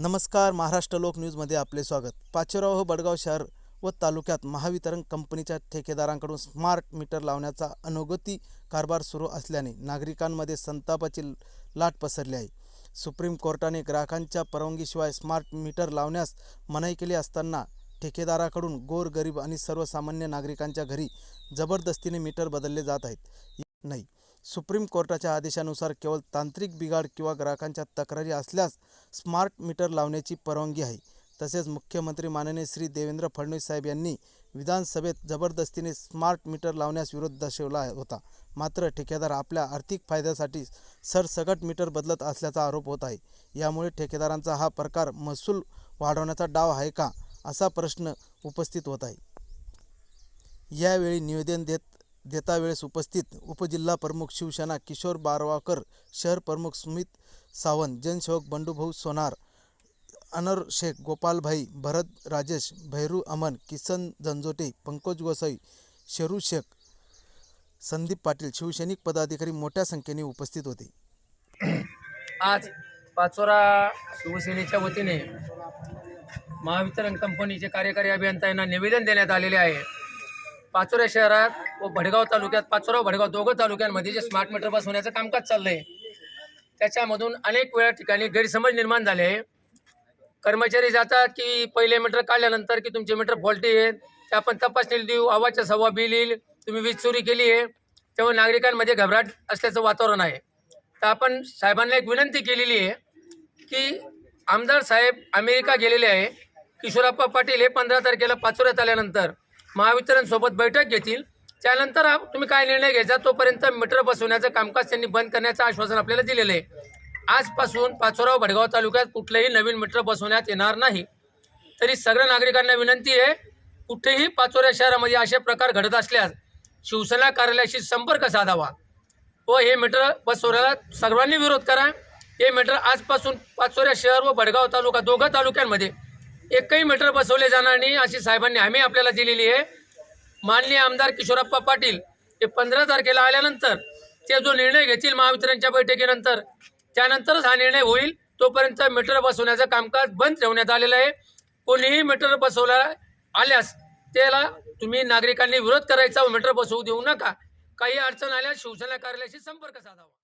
नमस्कार महाराष्ट्र लोक न्यूजमध्ये आपले स्वागत. पाचेराव हो बडगाव शहर व तालुक्यात महावितरण कंपनीच्या ठेकेदारांकडून स्मार्ट मीटर लावण्याचा अनोगती कारभार सुरू असल्याने नागरिकांमध्ये संतापाची लाट पसरली आहे. सुप्रीम कोर्टाने ग्राहकांच्या परवानगीशिवाय स्मार्ट मीटर लावण्यास मनाई केली असताना ठेकेदाराकडून गोरगरीब आणि सर्वसामान्य नागरिकांच्या घरी जबरदस्तीने मीटर बदलले जात आहेत. नाही सुप्रीम कोर्टाच्या आदेशानुसार केवळ तांत्रिक बिघाड किंवा ग्राहकांच्या तक्रारी असल्यास स्मार्ट मीटर लावण्याची परवानगी आहे. तसेच मुख्यमंत्री माननीय श्री देवेंद्र फडणवीस साहेब यांनी विधानसभेत जबरदस्तीने स्मार्ट मीटर लावण्यास विरोध दर्शवला होता. मात्र ठेकेदार आपल्या आर्थिक फायद्यासाठी सरसकट मीटर बदलत असल्याचा आरोप होत आहे. यामुळे ठेकेदारांचा हा प्रकार महसूल वाढवण्याचा डाव आहे का असा प्रश्न उपस्थित होत आहे. यावेळी निवेदन देत देता वेळेस उपस्थित उपजिल्हा प्रमुख शिवसेना किशोर बारवाकर शहर प्रमुख सुमित सावंत जनसेवक बंडूभाऊ सोनार अनर शेख गोपालभाई भरत राजेश भैरू अमन किसन जंजोटे पंकज गोसाई शेरू शेख संदीप पाटील शिवसैनिक पदाधिकारी मोठ्या संख्येने उपस्थित होते. आज पाचोरा शिवसेनेच्या वतीने महावितरण कंपनीचे कार्यकारी अभियंता यांना निवेदन देण्यात आलेले आहे. पाचोरा शहरात व भडगाव तालुक्यात पाचोराव भडगाव दोघं तालुक्यांमध्ये जे स्मार्ट मीटर बसवण्याचं कामकाज चाललंय त्याच्यामधून अनेक वेळा ठिकाणी गैरसमज निर्माण झाले आहे. कर्मचारी जातात की पहिले मीटर काढल्यानंतर की तुमचे मीटर फॉल्टी आहेत ते आपण तपासणी देऊ आवाजच्या सव्वा बिल येईल तुम्ही वीज चोरी केली आहे तेव्हा नागरिकांमध्ये घबराट असल्याचं वातावरण आहे. तर आपण साहेबांना एक विनंती केलेली आहे की आमदार साहेब अमेरिका गेलेले आहे किशोरप्पा पाटील हे पंधरा तारखेला पाचोऱ्यात आल्यानंतर महावितरणसोबत बैठक घेतील त्यानंतर तुम्ही काय निर्णय घ्यायचा? तोपर्यंत मीटर बसवण्याचं कामकाज त्यांनी बंद करण्याचं आश्वासन आपल्याला दिलेलं आहे. आजपासून पाचोराव भडगाव तालुक्यात कुठलंही नवीन मीटर बसवण्यात येणार नाही. तरी सगळ्या नागरिकांना विनंती आहे कुठेही पाचोऱ्या शहरामध्ये असे प्रकार घडत असल्यास शिवसेना कार्यालयाशी संपर्क साधावा व हे मीटर बसवण्याला सर्वांनी विरोध करा. हे मीटर आजपासून पाचोऱ्या शहर व भडगाव तालुका दोघं तालुक्यांमध्ये एकही मीटर बसवले जाणार नाही अशी साहेबांनी हमी आपल्याला दिलेली आहे. माननीय आमदार किशोरप्पा पाटील हे पंधरा तारखेला आल्यानंतर ते जो निर्णय घेतील महावितरणच्या बैठकीनंतर त्यानंतरच हा निर्णय होईल. तोपर्यंत मीटर बसवण्याचं कामकाज बंद ठेवण्यात आलेलं आहे. कोणीही मीटर बसवला आल्यास त्याला तुम्ही नागरिकांनी विरोध करायचा व मीटर बसवू देऊ नका. काही अडचण आल्यास शिवसेना कार्यालयाशी संपर्क साधावा.